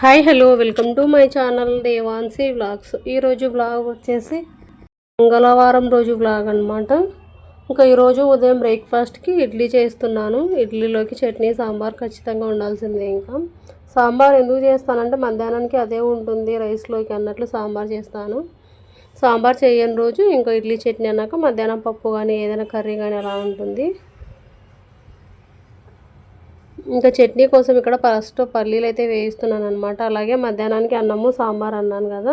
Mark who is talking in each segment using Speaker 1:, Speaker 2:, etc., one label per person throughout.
Speaker 1: Hi hello welcome to my channel Devansi vlogs. ఈరోజు vlog వచ్చేసి మంగళవారం రోజు వ్లాగ్ అనమాట ఇంకా ఈరోజు ఉదయం బ్రేక్ఫాస్ట్కి ఇడ్లీ చేస్తున్నాను. ఇడ్లీలోకి చట్నీ సాంబార్ ఖచ్చితంగా ఉండాల్సిందే ఇంకా. సాంబార్ ఎందుకు చేస్తానంటే మధ్యాహ్నానికి అదే ఉంటుంది రైస్లోకి అన్నట్లు సాంబార్ చేస్తాను. సాంబార్ చేయని రోజు ఇంకా ఇడ్లీ చట్నీ అన్నాక మధ్యాహ్నం పప్పు కానీ ఏదైనా కర్రీ కానీ అలా ఉంటుంది. ఇంకా చట్నీ కోసం ఇక్కడ ఫస్ట్ పల్లీలు అయితే వేయిస్తున్నాను అనమాట అలాగే మధ్యాహ్నానికి అన్నము సాంబార్ అన్నాను కదా.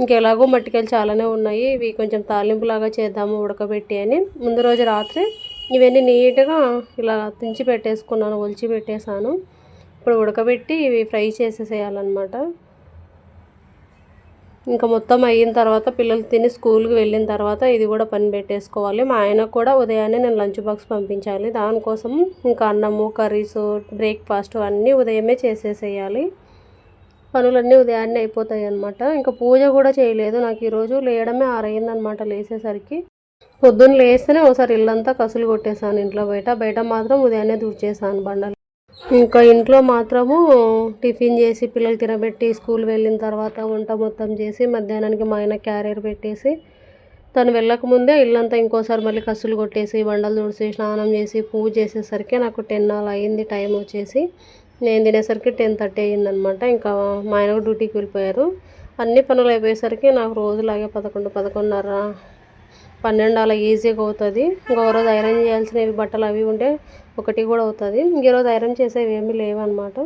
Speaker 1: ఇంకెలాగో మట్టికాయలు చాలానే ఉన్నాయి. ఇవి కొంచెం తాలింపులాగా చేద్దాము ఉడకబెట్టి అని. ముందు రోజు రాత్రి ఇవన్నీ నీట్గా ఇలా తుంచి పెట్టేసుకున్నాను ఒలిచి పెట్టేశాను. ఇప్పుడు ఉడకబెట్టి ఇవి ఫ్రై చేసేసేయాలన్నమాట. ఇంకా మొత్తం అయిన తర్వాత పిల్లలు తిని స్కూల్కి వెళ్ళిన తర్వాత ఇది కూడా పని పెట్టేసుకోవాలి. మా ఆయనకు కూడా ఉదయాన్నే నేను లంచ్ బాక్స్ పంపించాలి. దానికోసం ఇంకా అన్నము కర్రీస్ బ్రేక్ఫాస్ట్ అన్నీ ఉదయమే చేసేసేయాలి. పనులన్నీ ఉదయాన్నే అయిపోతాయి అనమాట ఇంకా పూజ కూడా చేయలేదు. నాకు ఈరోజు లేయడమే ఆరయ్యిందనమాట లేసేసరికి. పొద్దున్న లేస్తేనే ఒకసారి ఇల్లంతా కసులు కొట్టేశాను ఇంట్లో బయట. బయట మాత్రం ఉదయాన్నే దూర్చేసాను బండలు. ఇంకా ఇంట్లో మాత్రము టిఫిన్ చేసి పిల్లలు తినబెట్టి స్కూల్ వెళ్ళిన తర్వాత వంట మొత్తం చేసి మధ్యాహ్నానికి మా ఆయన క్యారియర్ పెట్టేసి తను వెళ్ళకముందే ఇల్లంతా ఇంకోసారి మళ్ళీ కసులు కొట్టేసి బండలు తుడిసి స్నానం చేసి పూజ చేసేసరికి నాకు టెన్ అలా అయింది టైం వచ్చేసి నేను తినేసరికి టెన్ థర్టీ అయిందనమాట ఇంకా మా ఆయన డ్యూటీకి వెళ్ళిపోయారు. అన్ని పనులు అయిపోయేసరికి నాకు రోజులాగే పదకొండు పదకొండున్నర పన్నెండు అలా ఈజీగా అవుతుంది. ఇంకొక రోజు ఐరన్ చేయాల్సినవి బట్టలు అవి ఉంటే ఒకటి కూడా అవుతుంది. ఇంకరోజు ఐరన్ చేసేవి ఏమీ లేవన్నమాట.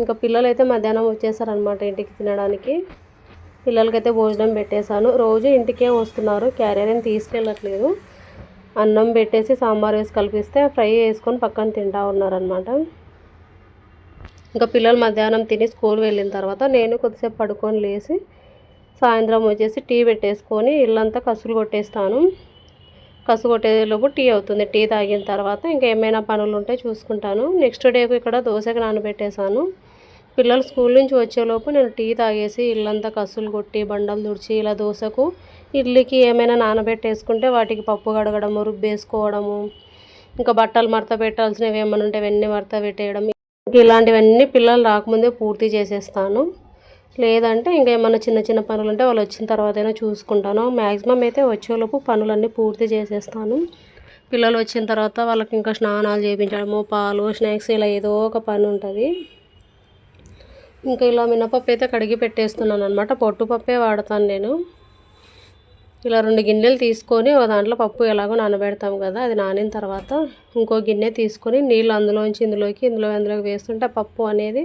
Speaker 1: ఇంకా పిల్లలు అయితే మధ్యాహ్నం వచ్చేసారనమాట ఇంటికి తినడానికి. పిల్లలకైతే భోజనం పెట్టేశాను. రోజు ఇంటికే వస్తున్నారు. క్యారియర్ ఏం తీసుకెళ్ళట్లేదు. అన్నం పెట్టేసి సాంబార్ వేసి కలిపిస్తే ఫ్రై వేసుకొని పక్కన తింటా ఉన్నారనమాట ఇంకా పిల్లలు మధ్యాహ్నం తిని స్కూల్ వెళ్ళిన తర్వాత నేను కొద్దిసేపు పడుకొని లేచి సాయంత్రం వచ్చేసి టీ పెట్టేసుకొని ఇల్లంతా కసులు కొట్టేస్తాను. కసు కొట్టేలోపు టీ అవుతుంది. టీ తాగిన తర్వాత ఇంకా ఏమైనా పనులు ఉంటే చూసుకుంటాను. నెక్స్ట్ డేకు ఇక్కడ దోశకి నానబెట్టేశాను. పిల్లలు స్కూల్ నుంచి వచ్చేలోపు నేను టీ తాగేసి ఇల్లంతా కసులు కొట్టి బండలు తుడిచి ఇలా దోశకు ఇడ్లీకి ఏమైనా నానబెట్టేసుకుంటే వాటికి పప్పు కడగడము రుబ్బేసుకోవడము ఇంకా బట్టలు మడత పెట్టాల్సినవి ఏమైనా ఉంటే అవన్నీ మడత పెట్టేయడం ఇలాంటివన్నీ పిల్లలు రాకముందే పూర్తి చేసేస్తాను. లేదంటే ఇంకా ఏమైనా చిన్న చిన్న పనులు ఉంటే వాళ్ళు వచ్చిన తర్వాత అయినా చూసుకుంటాను. మ్యాక్సిమం అయితే వచ్చేలోపు పనులన్నీ పూర్తి చేసేస్తాను. పిల్లలు వచ్చిన తర్వాత వాళ్ళకి ఇంకా స్నానాలు చేయించడము పాలు స్నాక్స్ ఇలా ఏదో ఒక పని ఉంటుంది. ఇంకా ఇలా మినపప్పు అయితే కడిగి పెట్టేస్తున్నాను అనమాట పొట్టుపప్పే వాడతాను నేను. ఇలా రెండు గిన్నెలు తీసుకొని ఒక దాంట్లో పప్పు ఎలాగో నానబెడతాం కదా అది నానిన తర్వాత ఇంకో గిన్నె తీసుకొని నీళ్ళు అందులోంచి ఇందులోకి ఇందులో అందులోకి వేస్తుంటే పప్పు అనేది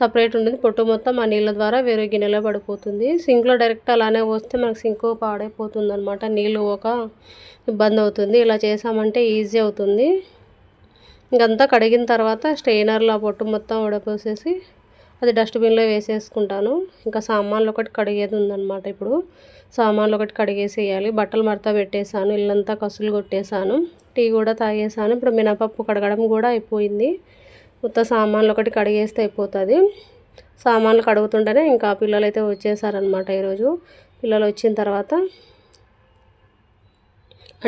Speaker 1: సపరేట్ ఉంటుంది. పొట్టు మొత్తం ఆ నీళ్ళ ద్వారా వేరే గిన్నెలో పడిపోతుంది. సింక్లో డైరెక్ట్ అలానే వస్తే మనకు సింక్ పాడైపోతుంది అనమాట నీళ్ళు ఒక ఇబ్బంది అవుతుంది. ఇలా చేసామంటే ఈజీ అవుతుంది. ఇంకంతా కడిగిన తర్వాత స్ట్రెయినర్లో ఆ పొట్టు మొత్తం ఉడపోసేసి అది డస్ట్బిన్లో వేసేసుకుంటాను. ఇంకా సామాన్లు ఒకటి కడిగేది ఉందన్నమాట ఇప్పుడు. సామాన్లు ఒకటి కడిగేసేయాలి. బట్టలు మడత పెట్టేశాను. ఇల్లంతా కసులు కొట్టేశాను. టీ కూడా తాగేసాను ఇప్పుడు మినపప్పు కడగడం కూడా అయిపోయింది. కొత్త సామాన్లు ఒకటి కడిగేస్తే అయిపోతుంది. సామాన్లు కడుగుతుంటేనే ఇంకా పిల్లలు అయితే వచ్చేసారనమాట ఈరోజు. పిల్లలు వచ్చిన తర్వాత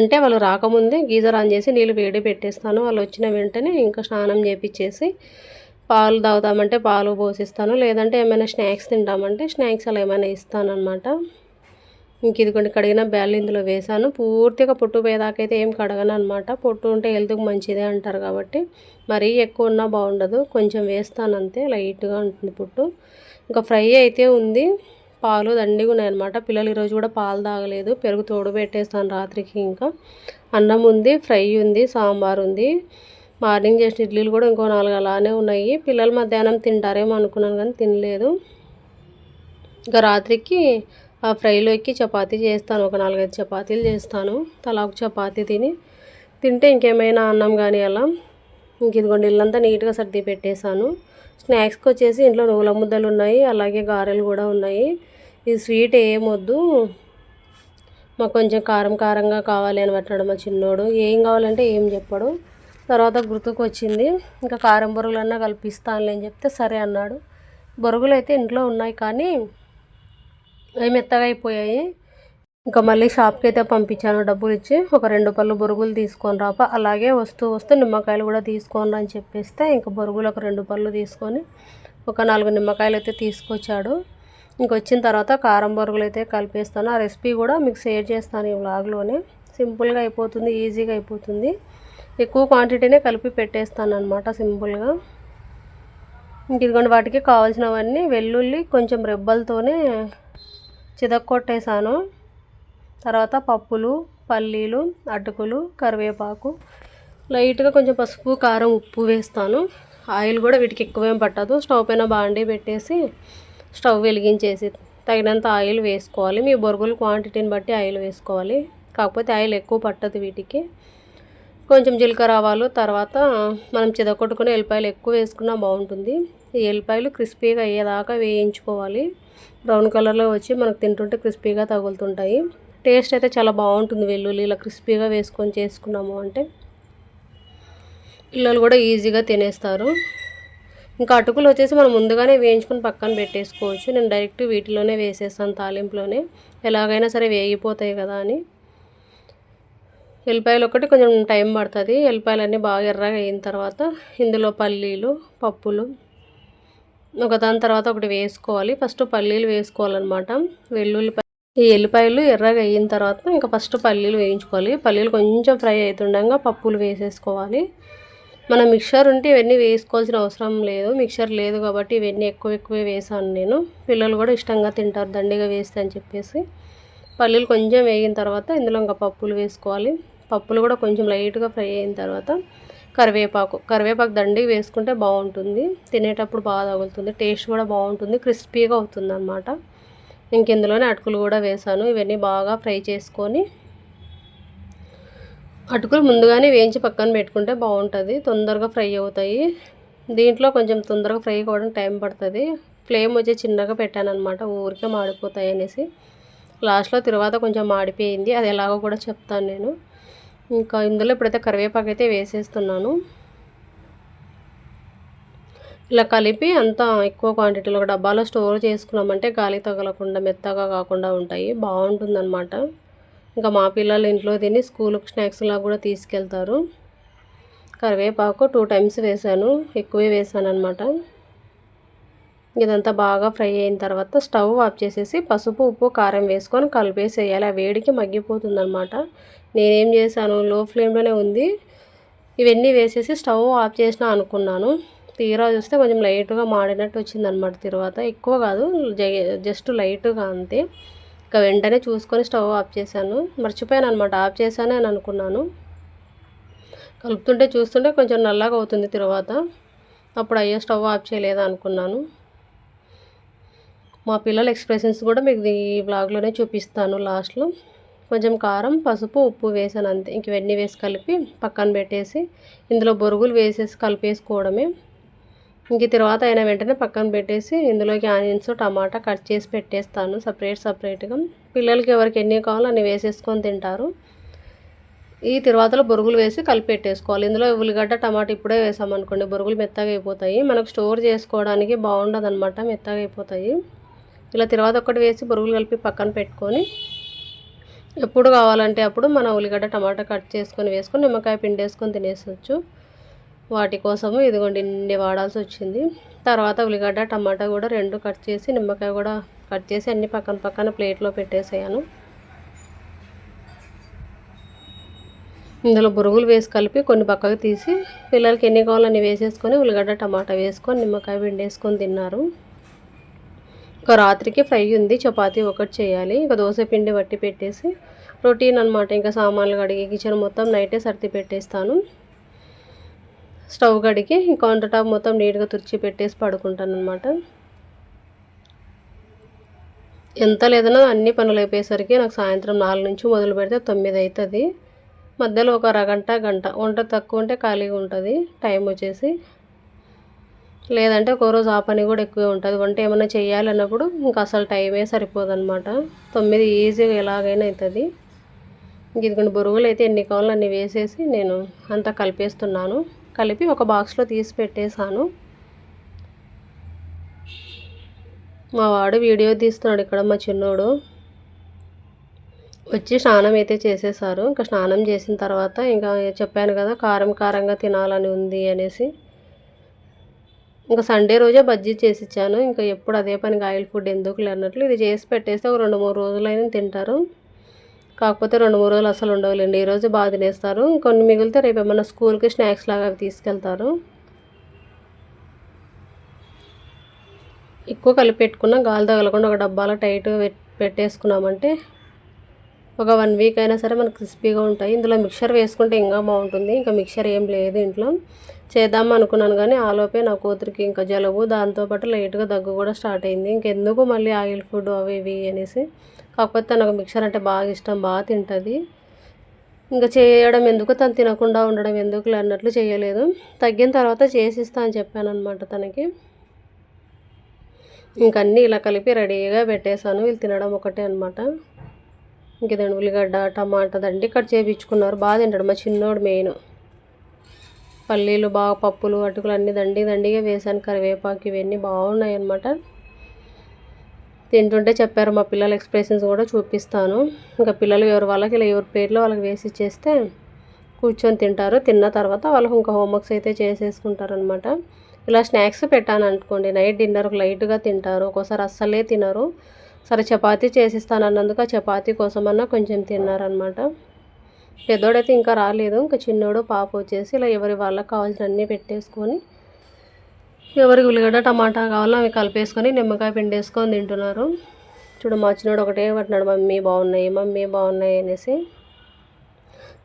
Speaker 1: అంటే వాళ్ళు రాకముందే గీజర్ ఆన్ చేసి నీళ్ళు వేడి పెట్టేస్తాను. వాళ్ళు వచ్చిన వెంటనే ఇంకా స్నానం చేపించేసి పాలు తాగుతామంటే పాలు పోసిస్తాను. లేదంటే ఏమైనా స్నాక్స్ తింటామంటే స్నాక్స్ అలా ఏమైనా ఇస్తాను అనమాట ఇంక ఇదిగోండి కడిగిన బ్యాల్ ఇందులో వేసాను పూర్తిగా పొట్టు పోయేదాకైతే ఏం కడగను అనమాట పొట్టు ఉంటే హెల్త్కి మంచిదే అంటారు కాబట్టి మరీ ఎక్కువ ఉన్నా బాగుండదు. కొంచెం వేస్తాను అంతే లైట్గా ఉంటుంది పొట్టు. ఇంకా ఫ్రై అయితే ఉంది. పాలు దండిగా ఉన్నాయన్నమాట పిల్లలు ఈరోజు కూడా పాలు తాగలేదు. పెరుగు తోడు పెట్టేస్తాను రాత్రికి ఇంకా. అన్నం ఉంది ఫ్రై ఉంది సాంబార్ ఉంది. మార్నింగ్ చేసిన ఇడ్లీలు కూడా ఇంకో నాలుగు అలానే ఉన్నాయి. పిల్లలు మధ్యాహ్నం తింటారేమో అనుకున్నాను కానీ తినలేదు. ఇంకా రాత్రికి ఆ ఫ్రైలోకి చపాతీ చేస్తాను. ఒక నాలుగైదు చపాతీలు చేస్తాను. తలా ఒక చపాతీ తిని తింటే ఇంకేమైనా అన్నం కానీ అలా ఇంక ఇదిగోండి ఇల్లంతా నీట్గా సర్ది పెట్టేశాను. స్నాక్స్కి వచ్చేసి ఇంట్లో నువ్వుల ముద్దలు ఉన్నాయి అలాగే గారెలు కూడా ఉన్నాయి. ఈ స్వీట్ ఏమొద్దు మాకు కొంచెం కారం కారంగా కావాలి అని పెట్టాడు మా చిన్నోడు. ఏం కావాలంటే ఏం చెప్పాడు. తర్వాత గుర్తుకు వచ్చింది ఇంకా కారం బొరుగులన్నా కల్పిస్తానులే అని చెప్తే సరే అన్నాడు. బొరుగులు అయితే ఇంట్లో ఉన్నాయి కానీ అవి మెత్తగా అయిపోయాయి. ఇంకా మళ్ళీ షాప్కి అయితే పంపించాను డబ్బులు ఇచ్చి. ఒక రెండు పళ్ళు బొరుగులు తీసుకొని రాప అలాగే వస్తూ వస్తూ నిమ్మకాయలు కూడా తీసుకోండి అని చెప్పేస్తే ఇంకా బొరుగులు ఒక రెండు పళ్ళు తీసుకొని ఒక నాలుగు నిమ్మకాయలు అయితే తీసుకొచ్చాడు. ఇంకొచ్చిన తర్వాత కారం బొరుగులు అయితే కలిపేస్తాను. ఆ రెసిపీ కూడా మీకు షేర్ చేస్తాను ఈ వ్లాగ్లోనే. సింపుల్గా అయిపోతుంది ఈజీగా అయిపోతుంది. ఎక్కువ క్వాంటిటీనే కలిపి పెట్టేస్తాను అనమాట సింపుల్గా. ఇంక ఇదిగోండి వాటికి కావాల్సినవన్నీ వెల్లుల్లి కొంచెం రెబ్బలతోనే చితక్కొట్టేసాను తర్వాత పప్పులు పల్లీలు అటుకులు కరివేపాకు లైట్గా కొంచెం పసుపు కారం ఉప్పు వేస్తాను. ఆయిల్ కూడా వీటికి ఎక్కువేం పట్టదు. స్టవ్ పైన బాండీ పెట్టేసి స్టవ్ వెలిగించేసి తగినంత ఆయిల్ వేసుకోవాలి. మీ బొరుగుల క్వాంటిటీని బట్టి ఆయిల్ వేసుకోవాలి. కాకపోతే ఆయిల్ ఎక్కువ పట్టదు వీటికి. కొంచెం జీలకర్ర ఆవాలు తర్వాత మనం చిదకొట్టుకుని ఎల్లిపాయలు ఎక్కువ వేసుకున్నా బాగుంటుంది. ఈ ఎల్లిపాయలు క్రిస్పీగా అయ్యేదాకా వేయించుకోవాలి. బ్రౌన్ కలర్లో వచ్చి మనకు తింటుంటే క్రిస్పీగా తగులుతుంటాయి. టేస్ట్ అయితే చాలా బాగుంటుంది వెల్లుల్లి. ఇలా క్రిస్పీగా వేసుకొని చేసుకున్నాము అంటే పిల్లలు కూడా ఈజీగా తినేస్తారు. ఇంకా అటుకులు వచ్చేసి మనం ముందుగానే వేయించుకొని పక్కన పెట్టేసుకోవచ్చు. నేను డైరెక్ట్ వీటిలోనే వేసేస్తాను తాలింపులోనే. ఎలాగైనా సరే వేగిపోతాయి కదా అని. ఎల్లిపాయలు ఒకటి కొంచెం టైం పడుతుంది. ఎల్లిపాయలన్నీ బాగా ఎర్రగా అయిన తర్వాత ఇందులో పల్లీలు పప్పులు ఒక దాని తర్వాత ఒకటి వేసుకోవాలి. ఫస్ట్ పల్లీలు వేసుకోవాలన్నమాట. వెల్లుల్లిపాయ ఈ ఎల్లిపాయలు ఎర్రగా అయిన తర్వాత ఇంకా ఫస్ట్ పల్లీలు వేయించుకోవాలి. పల్లీలు కొంచెం ఫ్రై అవుతుండగా పప్పులు వేసేసుకోవాలి. మన మిక్చర్ ఉంటే ఇవన్నీ వేసుకోవాల్సిన అవసరం లేదు. మిక్చర్ లేదు కాబట్టి ఇవన్నీ ఎక్కువ ఎక్కువే వేసాను నేను. పిల్లలు కూడా ఇష్టంగా తింటారు. దండిగా వేస్తే అని చెప్పేసి. పల్లీలు కొంచెం వేగిన తర్వాత ఇందులో ఇంకా పప్పులు వేసుకోవాలి. పప్పులు కూడా కొంచెం లైట్గా ఫ్రై అయిన తర్వాత కరివేపాకు. కరివేపాకు దండి వేసుకుంటే బాగుంటుంది. తినేటప్పుడు బాగా తగులుతుంది. టేస్ట్ కూడా బాగుంటుంది. క్రిస్పీగా అవుతుంది అనమాట ఇంకెందులోనే అటుకులు కూడా వేసాను. ఇవన్నీ బాగా ఫ్రై చేసుకొని అటుకులు ముందుగానే వేయించి పక్కన పెట్టుకుంటే బాగుంటుంది. తొందరగా ఫ్రై అవుతాయి. దీంట్లో కొంచెం తొందరగా ఫ్రై కావడం టైం పడుతుంది. ఫ్లేమ్ వచ్చి చిన్నగా పెట్టాను అనమాట ఊరికే మాడిపోతాయి అనేసి. లాస్ట్లో తర్వాత కొంచెం మాడిపోయింది. అది ఎలాగో కూడా చెప్తాను నేను. ఇంకా ఇందులో ఇప్పుడైతే కరివేపాకు అయితే వేసేస్తున్నాను. ఇలా కలిపి అంతా ఎక్కువ క్వాంటిటీలో ఒక డబ్బాలో స్టోర్ చేసుకున్నామంటే గాలి తగలకుండా మెత్తగా కాకుండా ఉంటాయి. బాగుంటుందన్నమాట. ఇంకా మా పిల్లలు ఇంట్లో తిని స్కూల్కి స్నాక్స్లా కూడా తీసుకెళ్తారు. కరివేపాకు టూ టైమ్స్ వేసాను. ఎక్కువే వేసాను అనమాట ఇదంతా బాగా ఫ్రై అయిన తర్వాత స్టవ్ ఆఫ్ చేసేసి పసుపు ఉప్పు కారం వేసుకొని కలిపేసేయాలి. ఆ వేడికి మగ్గిపోతుందనమాట నేనేం చేశాను? లో ఫ్లేమ్లోనే ఉంది. ఇవన్నీ వేసేసి స్టవ్ ఆఫ్ చేసిన అనుకున్నాను. తీరా చూస్తే కొంచెం లైట్గా మాడినట్టు వచ్చిందనమాట తర్వాత. ఎక్కువ కాదు జస్ట్ లైట్గా అంతే. ఇంకా వెంటనే చూసుకొని స్టవ్ ఆఫ్ చేశాను. మర్చిపోయాను అనమాట ఆఫ్ చేశాను అని అనుకున్నాను. కలుపుతుంటే చూస్తుంటే కొంచెం నల్లగా అవుతుంది తర్వాత. అప్పుడు అయ్యో స్టవ్ ఆఫ్ చేయలేదా అనుకున్నాను. మా పిల్లల ఎక్స్ప్రెషన్స్ కూడా మీకు ఈ బ్లాగ్లోనే చూపిస్తాను లాస్ట్లో కొంచెం కారం పసుపు ఉప్పు వేసాను అంతే. ఇంక ఇవన్నీ వేసి కలిపి పక్కన పెట్టేసి ఇందులో బొరుగులు వేసేసి కలిపేసుకోవడమే. ఇంక తర్వాత అయిన వెంటనే పక్కన పెట్టేసి ఇందులోకి ఆనియన్స్ టమాటా కట్ చేసి పెట్టేస్తాను సపరేట్ సపరేట్గా పిల్లలకి ఎవరికి ఎన్ని కావాలో అన్ని వేసేసుకొని తింటారు. ఈ తర్వాతలో బొరుగులు వేసి కలిపి పెట్టేసుకోవాలి. ఇందులో ఉల్లిగడ్డ టమాటా ఇప్పుడే వేసామనుకోండి బొరుగులు మెత్తగా అయిపోతాయి. మనకు స్టోర్ చేసుకోవడానికి బాగుండదు అనమాట మెత్తగా అయిపోతాయి. ఇలా తర్వాత ఒకటి వేసి బొరుగులు కలిపి పక్కన పెట్టుకొని ఎప్పుడు కావాలంటే అప్పుడు మన ఉల్లిగడ్డ టమాటా కట్ చేసుకొని వేసుకొని నిమ్మకాయ పిండి వేసుకొని తినేసొచ్చు. వాటి కోసము ఇదిగోండి ఇన్ని వాడాల్సి వచ్చింది. తర్వాత ఉల్లిగడ్డ టమాటా కూడా రెండు కట్ చేసి నిమ్మకాయ కూడా కట్ చేసి అన్ని పక్కన పక్కన ప్లేట్లో పెట్టేసాను ఇందులో బురుగులు వేసి కలిపి కొన్ని పక్కకు తీసి పిల్లలకి ఎన్ని కావాలని వేసేసుకొని ఉల్లిగడ్డ టమాటా వేసుకొని నిమ్మకాయ పిండేసుకొని తిన్నారు. ఇంకా రాత్రికి ఫ్రై ఉంది చపాతీ ఒకటి చేయాలి. ఇంకా దోశ పిండి పట్టి పెట్టేసి రొటీన్ అనమాట ఇంకా సామాన్లు కడిగి కిచెన్ మొత్తం నైటే సర్ది పెట్టేస్తాను. స్టవ్ కడిగి కౌంటర్ టాప్ మొత్తం నీట్గా తుడిచి పెట్టేసి పడుకుంటాను అనమాట ఎంత లేదన్నా అన్ని పనులు అయిపోయేసరికి నాకు సాయంత్రం నాలుగు నుంచి మొదలు పెడితే తొమ్మిది అవుతుంది మధ్యలో ఒక అరగంట గంట వంట తక్కువ ఉంటే ఖాళీగా ఉంటుంది. టైం వచ్చేసి లేదంటే ఒక రోజు ఆ పని కూడా ఎక్కువే ఉంటుంది. వంట ఏమైనా చేయాలన్నప్పుడు ఇంకా అసలు టైమే సరిపోదు అనమాట తొమ్మిది ఈజీగా ఎలాగైనా అవుతుంది ఇదిగోండి బొరుగులు అయితే ఎన్ని కావాలో అన్ని వేసేసి నేను అంతా కలిపేస్తున్నాను. కలిపి ఒక బాక్స్లో తీసి పెట్టేశాను. మా వాడు వీడియో తీస్తున్నాడు ఇక్కడ మా చిన్నోడు. వచ్చి స్నానం అయితే చేసేసారు ఇంకా స్నానం చేసిన తర్వాత ఇంకా చెప్పాను కదా కారం కారంగా తినాలని ఉంది అనేసి. ఇంకా సండే రోజే బజ్జీ చేసి ఇచ్చాను ఇంకా ఎప్పుడు అదే పనికి ఆయిల్ ఫుడ్ ఎందుకు అన్నట్లు ఇది చేసి పెట్టేస్తే ఒక రెండు మూడు రోజులైనా తింటారు. కాకపోతే రెండు మూడు రోజులు అసలు ఉండవులేండి. ఈరోజు బాగా తినేస్తారు. కొన్ని మిగిలితే రేపు ఏమన్నా స్కూల్కి స్నాక్స్ లాగా అవి తీసుకెళ్తారు. ఎక్కువ కలిపి పెట్టుకున్న గాలి తగలకుండా ఒక డబ్బాలో టైట్ పెట్టేసుకున్నామంటే ఒక వన్ వీక్ అయినా సరే మనకు క్రిస్పీగా ఉంటాయి. ఇందులో మిక్చర్ వేసుకుంటే ఇంకా బాగుంటుంది. ఇంకా మిక్చర్ ఏం లేదు ఇంట్లో. చేద్దాం అనుకున్నాను కానీ ఆలోపే నా కూతురికి ఇంకా జలుబు. దాంతోపాటు లైట్గా దగ్గు కూడా స్టార్ట్ అయింది. ఇంకెందుకు మళ్ళీ ఆయిల్ ఫుడ్ అవి ఇవి అనేసి. కాకపోతే నాకు మిక్చర్ అంటే బాగా ఇష్టం బాగా తింటుంది. ఇంకా చేయడం ఎందుకు? తను తినకుండా ఉండడం ఎందుకు అన్నట్లు చేయలేదు. తగ్గిన తర్వాత చేసిస్తా అని చెప్పాను అనమాట తనకి ఇంకన్నీ ఇలా కలిపి రెడీగా పెట్టేశాను. వీళ్ళు తినడం ఒకటే అనమాట ఇంక ఇదండి ఉల్లిగడ్డ టమాటా దండి కట్ చేయించుకున్నారు బాగా తింటాడు మా చిన్నోడు మెయిన్ పల్లీలు బాగా పప్పులు అటుకులు అన్నీ దండి దండిగా వేసాను. కరివేపాకు ఇవన్నీ బాగున్నాయి అనమాట తింటుంటే చెప్పారు మా పిల్లల ఎక్స్ప్రెషన్స్ కూడా చూపిస్తాను. ఇంకా పిల్లలు ఎవరు వాళ్ళకి ఇలా ఎవరి పేర్లో వాళ్ళకి వేసి ఇచ్చేస్తే కూర్చొని తింటారు. తిన్న తర్వాత వాళ్ళకి ఇంకా హోంవర్క్స్ అయితే చేసేసుకుంటారు ఇలా స్నాక్స్ పెట్టాను అనుకోండి. నైట్ డిన్నర్ లైట్గా తింటారు. ఒక్కోసారి అస్సలే తినరు. సరే చపాతీ చేసిస్తాను అన్నందుకు ఆ చపాతీ కోసమన్నా కొంచెం తిన్నారనమాట పెద్దోడైతే ఇంకా రాలేదు. ఇంకా చిన్నోడు పాప వచ్చేసి ఇలా ఎవరి వాళ్ళకి కావాల్సిన అన్నీ పెట్టేసుకొని ఎవరికి ఉల్లిగడ్డ టమాటా కావాలో అవి కలిపేసుకొని నిమ్మకాయ పిండేసుకొని తింటున్నారు. చూడు మా చిన్నోడు ఒకటే పట్టినాడు మమ్మీ బాగున్నాయి మమ్మీ బాగున్నాయి అనేసి.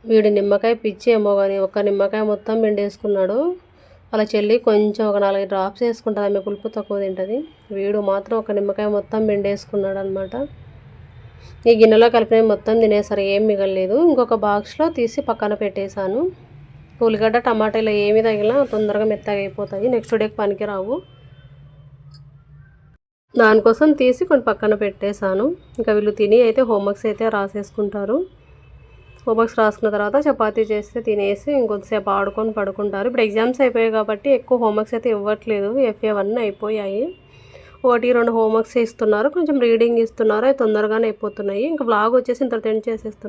Speaker 1: వీడి నిమ్మకాయ పిచ్చి ఏమో కానీ ఒక నిమ్మకాయ మొత్తం పిండేసుకున్నాడు. వాళ్ళ చెల్లి కొంచెం ఒక నాలుగు డ్రాప్స్ వేసుకుంటుంది ఆమె పులుపు తక్కువ తింటుంది. వీడు మాత్రం ఒక నిమ్మకాయ మొత్తం పిండేసుకున్నాడు అనమాట ఈ గిన్నెలో కలిపిన మొత్తం తినేసరి ఏం మిగలలేదు. ఇంకొక బాక్స్లో తీసి పక్కన పెట్టేశాను. ఉల్లిగడ్డ టమాటా ఇలా ఏమి తగిలినా తొందరగా మెత్తగా అయిపోతాయి. నెక్స్ట్ డేకి పనికిరావు దానికోసం తీసి కొన్ని పక్కన పెట్టేశాను. ఇంకా వీళ్ళు తిని అయితే హోంవర్క్స్ అయితే రాసేసుకుంటారు. హోంవర్క్స్ రాసుకున్న తర్వాత చపాతీ చేస్తే తినేసి ఇంకొద్దిసేపు ఆడుకొని పడుకుంటారు. ఇప్పుడు ఎగ్జామ్స్ అయిపోయాయి కాబట్టి ఎక్కువ హోంవర్క్స్ అయితే ఇవ్వట్లేదు. ఎఫ్ఏ అవన్నీ అయిపోయాయి. ఒకటి రెండు హోంవర్క్స్ ఇస్తున్నారు. కొంచెం రీడింగ్ ఇస్తున్నారు. అవి తొందరగానే అయిపోతున్నాయి. ఇంకా బ్లాగ్ వచ్చేసి ఇంత టెండ్ చేసేస్తున్నారు